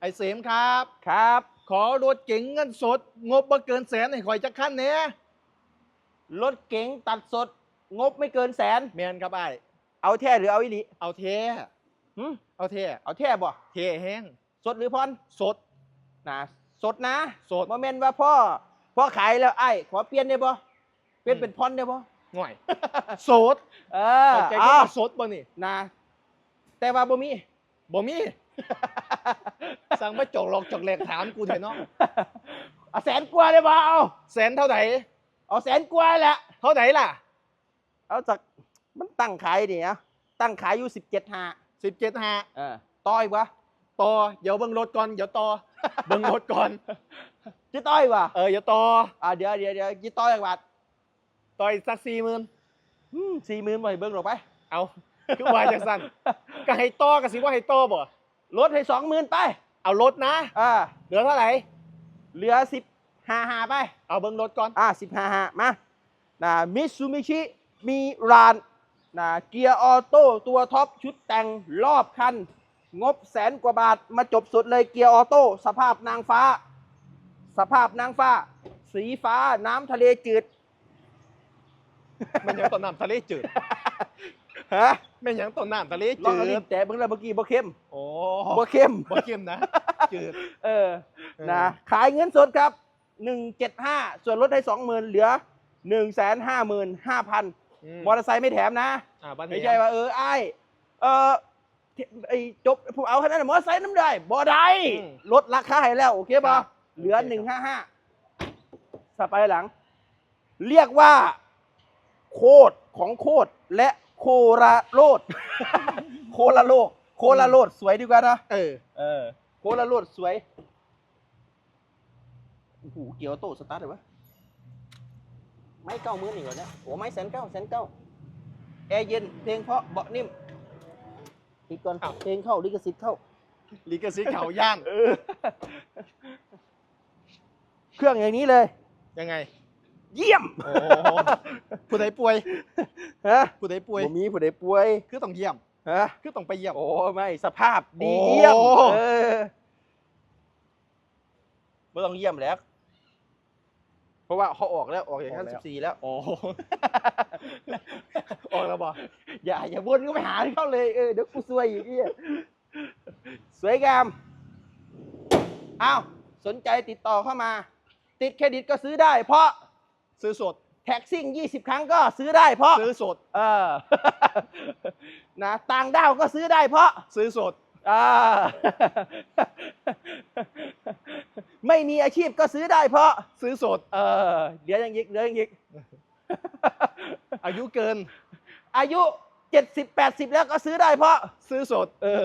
ไอ้เสมครับ ครับ ขอรถเก๋งเงินสด งบบ่เกินแสนให้ข่อยจักคันเนี้ยรถเก๋งตัดสด งบไม่เกินแสน แมนครับไอ้ายเอาแท้หรือเอาอีหลีเอาเทหึเอาเทเอาแท้บ่เทแห้งสดหรือพรสด นะสดนะสดโมเมนต์ว่าพ่อพ่อขายแล้วไอ้ขอเปลี่ยนได้บ่เปลี่ยนเป็นพรได้บ่ง่อยโสดเออเข้าใจเอาก็ว่าสดบ่นี่นะแต่ว่าบ่มีบ่มี สั่งมาจกหลอกจกแหลกถามกูเถอะเนาะเอาแสนกว่าเลยบ่เอาแสนเท่าไหร่เอาแสนกว่าแหละเท่าไหร่ล่ะ เอาจากมันตั้งขายนี่นะตั้งขายอยู่สิบเจ็ดห้าสิบเจ็ดห้าเออต่ออีกวะต่อเดี๋ยวเบิ่งรถก่อนเดี๋ยวต่อเบิ่งรถก่อนจะต่ออีกวะเออเดี๋ยวต่ออ่าเดี๋ยวเดี๋ยวเดี๋ยวจะต่ออีกบาทต่ออีกสักสี่หมื่นสี่หมื่นบ่ให้เบิ่งหรอกไป เอาคือว่าจังสั่นก็ให้ต่อก็สิว่าให้ต่อบ่ ลดให้สองหมื่นไป เอารถนะ อ่าเหลือเท่าไหร่ เหลือสิบห้าห้าไป เอาเบิ่งรถก่อน อ่าสิบห้าห้ามานะมิตซูมิชิมีรานนะเกียร์ออโต้ตัวท็อปชุดแต่งรอบคัน งบแสนกว่าบาทมาจบสุดเลยเกียร์ออโต้สภาพนางฟ้า สภาพนางฟ้า สีฟ้าน้ำทะเลจืดแม่นหยังต้นน้ำทะเลจืด ฮะแม่นหยังต้นน้ำทะเลลองจืเอาลิ้ดนแต่เบิ่งแล้วเมื่อกี้บ่เข้มโอ้บ่เข้ม บ่เข้มนะจืด เออ เออ นะ ขายเงินสดครับ 175 ส่วนลดให้ 20,000 เหลือ 155,500 มอเตอร์ไซค์ไม่แถมนะ อ่าบ้านไม่ใช่ว่าเออไอ้ายเออที่ไอ้จบผมเอาแค่นั้นนะมอเตอร์ไซค์น้ำได้บ่ได้ลดราคาให้แล้ว โอเคป่ะเหลือ155สไปหลัง เรียกว่า โคตรของโคตรและ โคราโลด โคลาโลกโคลาโลดสวยดีกว่านะเออ เออ โคลาโลดสวยโอ้โหเกี่ยวโต้สตาร์ทเลยวะไม่เก้ามือหนึ่งเหรอเนี่ยโอ้ไม่แสนเก้าแสนเก้าแอร์เย็นเพลงเพราะเบาะนิ่มอีกก่อนอ้าวเพลงเข้าลิขสิทธิ์เข้า ลิกสิทธิ์เขาย่างเออเครื่องอย่างนี้เลย ยังไง เยี่ยม โอ้ผู้ใดป่วย ฮะผู้ใดป่วยผมมีผู้ใดป่วย คือต้องเยี่ยมฮะคือต้องไปเยี่ยม โอ้ไม่สภาพดีโอ้เยี่ยมเออไม่ต้องเยี่ยมแล้ว เพราะว่าเขาออกแล้วออกจากชั้นสิบสี่แล้ว โอ้ ออกแล้วบ่อย่าอย่าวนก็ไปหาที่เขาเลยเออเดี๋ยวกูซวยอีกเนี่ยสวยงามอ้าวสนใจติดต่อเข้ามา ติดเครดิตก็ซื้อได้ เพราะซื้อสด แท็กซิ่ง 20 ครั้งก็ซื้อได้เพราะซื้อสดเออนะต่างด้าวก็ซื้อได้เพราะซื้อสดอ่าไม่มีอาชีพก็ซื้อได้เพราะซื้อสด เออเดี๋ยวยังยิกเดี๋ยวยังยิกอายุเกิน อายุ70 80แล้วก็ซื้อได้เพราะซื้อสด เออ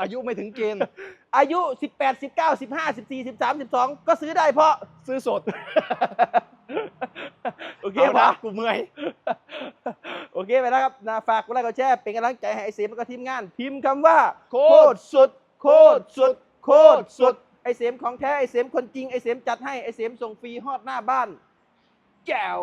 อายุไม่ถึงเกณฑ์ อายุ18 19 15 14 13 12ก็ซื้อได้เพราะซื้อสดโอ เคาปะนะกูเมื่อย โอเคไปแล้วครับนะฝากกดไลค์กดแชร์เป็นกำลังใจให้ไอเสียมแล้วก็ทีมงาน พิมพ์คำว่า โคโคตตรรสุด โคตรสุด โคตรสุดดไอเสียมของแท้ไอเสียมคนจริงไอเสียมจัดให้ไอเสียมส่งฟรีฮอดหน้าบ้านแจ๋ว